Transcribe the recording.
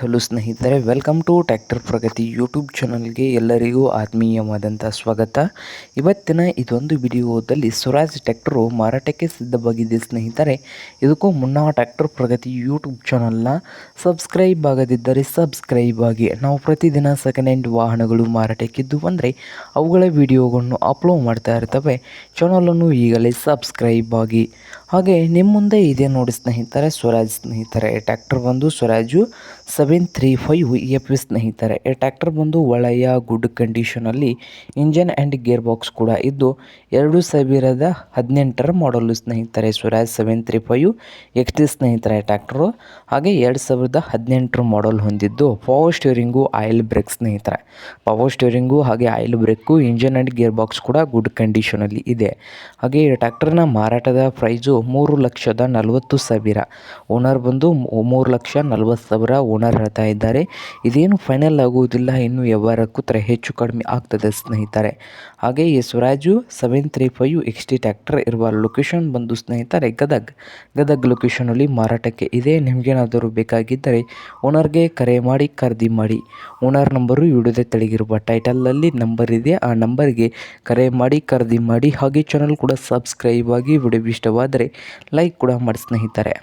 Hello ಸ್ನೇಹಿತರೆ welcome to tractor Pragati YouTube ಚಾನಲ್ಗೆ ಎಲ್ಲರಿಗೂ ಆತ್ಮೀಯವಾದಂಥ ಸ್ವಾಗತ. ಇವತ್ತಿನ ಇದೊಂದು ವಿಡಿಯೋದಲ್ಲಿ ಸ್ವರಾಜ್ ಟ್ಯಾಕ್ಟರು ಮಾರಾಟಕ್ಕೆ ಸಿದ್ಧವಾಗಿದೆ ಸ್ನೇಹಿತರೆ, ಇದಕ್ಕೂ ಮುನ್ನ ಟ್ಯಾಕ್ಟರ್ ಪ್ರಗತಿ ಯೂಟ್ಯೂಬ್ ಚಾನಲ್ನ ಸಬ್ಸ್ಕ್ರೈಬ್ ಆಗದಿದ್ದರೆ ಸಬ್ಸ್ಕ್ರೈಬ್ ಆಗಿ. ನಾವು ಪ್ರತಿದಿನ ಸೆಕೆಂಡ್ ಹ್ಯಾಂಡ್ ವಾಹನಗಳು ಮಾರಾಟಕ್ಕಿದ್ದು ಬಂದರೆ, ಅವುಗಳ ವಿಡಿಯೋಗಳನ್ನು ಅಪ್ಲೋಡ್ ಮಾಡ್ತಾ ಇರ್ತವೆ. ಚಾನಲನ್ನು ಈಗಲೇ ಸಬ್ಸ್ಕ್ರೈಬ್ ಆಗಿ. ಹಾಗೆ ನಿಮ್ಮ ಮುಂದೆ ಇದೆ ನೋಡಿ ಸ್ನೇಹಿತರೆ, ಸ್ವರಾಜ್ ಸ್ನೇಹಿತರೆ ಟ್ಯಾಕ್ಟರ್ ಬಂದು ಸ್ವರಾಜು ತ್ರೀ ಫೈವ್ ಎಫ್ ಸ್ನೇಹಿತರೆ, ಈ ಟ್ಯಾಕ್ಟರ್ ಬಂದು ಒಳ್ಳೆಯ ಗುಡ್ ಕಂಡೀಷನಲ್ಲಿ ಇಂಜನ್ ಆ್ಯಂಡ್ ಗೇರ್ ಬಾಕ್ಸ್ ಕೂಡ ಇದ್ದು ಎರಡು ಸಾವಿರದ ಹದಿನೆಂಟರ ಮಾಡಲು ಸ್ನೇಹಿತರೆ Swaraj seven three five X T ಸ್ನೇಹಿತರೆ ಟ್ರ್ಯಾಕ್ಟರು. ಹಾಗೆ ಎರಡು ಸಾವಿರದ ಹದಿನೆಂಟರ ಮಾಡಲ್ ಹೊಂದಿದ್ದು ಪವರ್ ಸ್ಟೇರಿಂಗು ಆಯಿಲ್ ಬ್ರೇಕ್ ಸ್ನೇಹಿತರೆ. ಪವರ್ ಸ್ಟೇರಿಂಗು ಹಾಗೆ oil brake engine and gear box ಕೂಡ ಗುಡ್ ಕಂಡೀಷನಲ್ಲಿ ಇದೆ. ಹಾಗೆ ಈ ಟ್ರ್ಯಾಕ್ಟರ್ನ ಮಾರಾಟದ ಪ್ರೈಸು ಮೂರು ಲಕ್ಷದ ನಲವತ್ತು ಸಾವಿರ. ಓನರ್ ಬಂದು ಮೂರು ಲಕ್ಷ ನಲವತ್ತು ಸಾವಿರ ಓನರ್ ಹೇಳ್ತಾ ಇದ್ದಾರೆ. ಇದೇನು ಫೈನಲ್ ಆಗುವುದಿಲ್ಲ, ಇನ್ನು ವ್ಯವಹಾರಕ್ಕೂ ತರ ಹೆಚ್ಚು ಕಡಿಮೆ ಆಗ್ತದೆ ಸ್ನೇಹಿತರೆ. ಹಾಗೆ Swaraj seven three five X T tractor ಇರುವ ಲೊಕೇಶನ್ ಬಂದು ಸ್ನೇಹಿತರೆ, ಗದಗ್. ಗದಗ್ ಲೊಕೇಶನಲ್ಲಿ ಮಾರಾಟಕ್ಕೆ ಇದೆ. ನಿಮಗೇನಾದರೂ ಬೇಕಾಗಿದ್ದರೆ ಓನರ್ಗೆ ಕರೆ ಮಾಡಿ, ಖರೀದಿ ಮಾಡಿ. ಓನರ್ ನಂಬರು ವಿಡಿಯೋದ ತೆಳಗಿರುವ ಟೈಟಲಲ್ಲಿ ನಂಬರ್ ಇದೆ. ಆ ನಂಬರ್ಗೆ ಕರೆ ಮಾಡಿ, ಖರೀದಿ ಮಾಡಿ. ಹಾಗೆ ಚಾನಲ್ ಕೂಡ ಸಬ್ಸ್ಕ್ರೈಬ್ ಆಗಿ ವಿಡಿಯೋ ಇಷ್ಟವಾದರೆ ಲೈಕ್ ಕೂಡ ಮಾಡಿ ಸ್ನೇಹಿತರೆ.